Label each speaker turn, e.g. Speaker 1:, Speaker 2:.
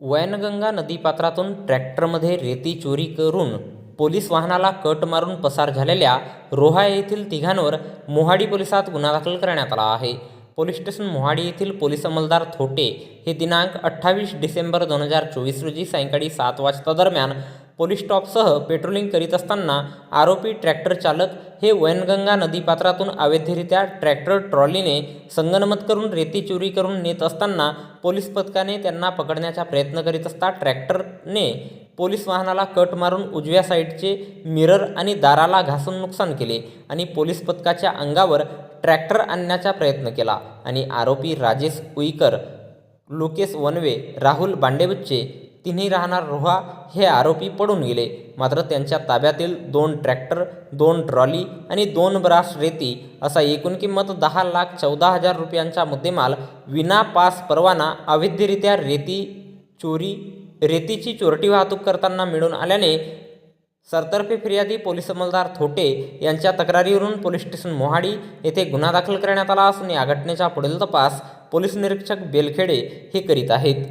Speaker 1: वैनगंगा नदीपात्रातून ट्रॅक्टरमध्ये रेती चोरी करून पोलीस वाहनाला कट मारून पसार झालेल्या रोहा येथील तिघांवर मोहाडी पोलिसात गुन्हा दाखल करण्यात आला आहे. पोलीस स्टेशन मोहाडी येथील पोलीस अंमलदार थोटे हे दिनांक अठ्ठावीस डिसेंबर दोन हजार चोवीस रोजी सायंकाळी सात वाजता दरम्यान पोलीस स्टॉपसह पेट्रोलिंग करीत असताना आरोपी ट्रॅक्टर चालक हे वैनगंगा नदीपात्रातून अवैधरित्या ट्रॅक्टर ट्रॉलीने संगनमत करून रेती चोरी करून नेत असताना पोलीस पथकाने त्यांना पकडण्याचा प्रयत्न करीत असता ट्रॅक्टरने पोलीस वाहनाला कट मारून उजव्या साईडचे मिरर आणि दाराला घासून नुकसान केले आणि पोलीस पथकाच्या अंगावर ट्रॅक्टर आणण्याचा प्रयत्न केला आणि आरोपी राजेश उईकर लोकेश वनवे राहुल बांडेबच्चे तिन्ही राहणार रोहा हे आरोपी पडून गेले. मात्र त्यांच्या ताब्यातील दोन ट्रॅक्टर दोन ट्रॉली आणि दोन ब्रास रेती असा एकूण किंमत दहा लाख चौदा हजार रुपयांचा मुद्देमाल विना पास परवाना अवैधरित्या रेती चोरी रेतीची चोरटी वाहतूक करताना मिळून आल्याने सरतर्फे फिर्यादी पोलीस अंमलदार थोटे यांच्या तक्रारीवरून पोलीस स्टेशन मोहाडी येथे गुन्हा दाखल करण्यात आला असून या घटनेचा पुढील तपास पोलीस निरीक्षक बेलखेडे हे करीत आहेत.